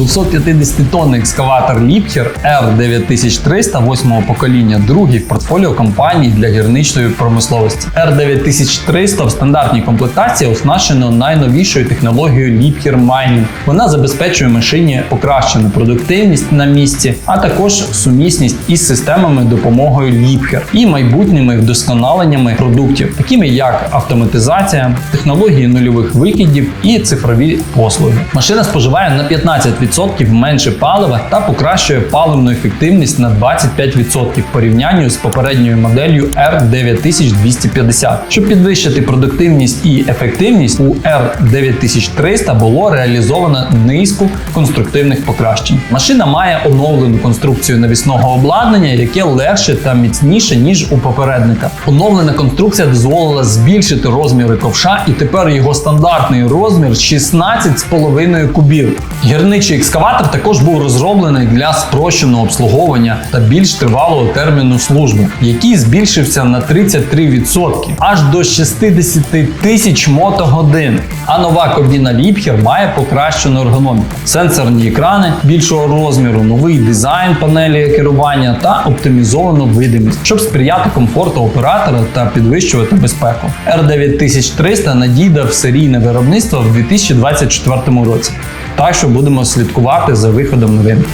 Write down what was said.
250-тонний екскаватор Ліпхер R9300 восьмого покоління, другий в портфоліо компаній для гірничної промисловості. R9300 в стандартній комплектації оснащено найновішою технологією Lipher Mining. Вона забезпечує машині покращену продуктивність на місці, а також сумісність із системами допомогою Lipher і майбутніми вдосконаленнями продуктів, такими як автоматизація, технології нульових викидів і цифрові послуги. Машина споживає на 15% менше палива та покращує паливну ефективність на 25% в порівнянні з попередньою моделлю R9250. Щоб підвищити продуктивність і ефективність, у R9300 було реалізовано низку конструктивних покращень. Машина має оновлену конструкцію навісного обладнання, яке легше та міцніше ніж у попередника. Оновлена конструкція дозволила збільшити розміри ковша, і тепер його стандартний розмір 16,5 кубів. Гірничий екскаватор також був розроблений для спрощеного обслуговування та більш тривалого терміну служби, який збільшився на 33% аж до 60 тисяч мотогодин. А нова кабіна Liebherr має покращену ергономіку, сенсорні екрани більшого розміру, новий дизайн панелі керування та оптимізовану видимість, щоб сприяти комфорту оператора та підвищувати безпеку. R9300 надійде в серійне виробництво в 2024 році. Так що будемо слідкувати за виходом новин.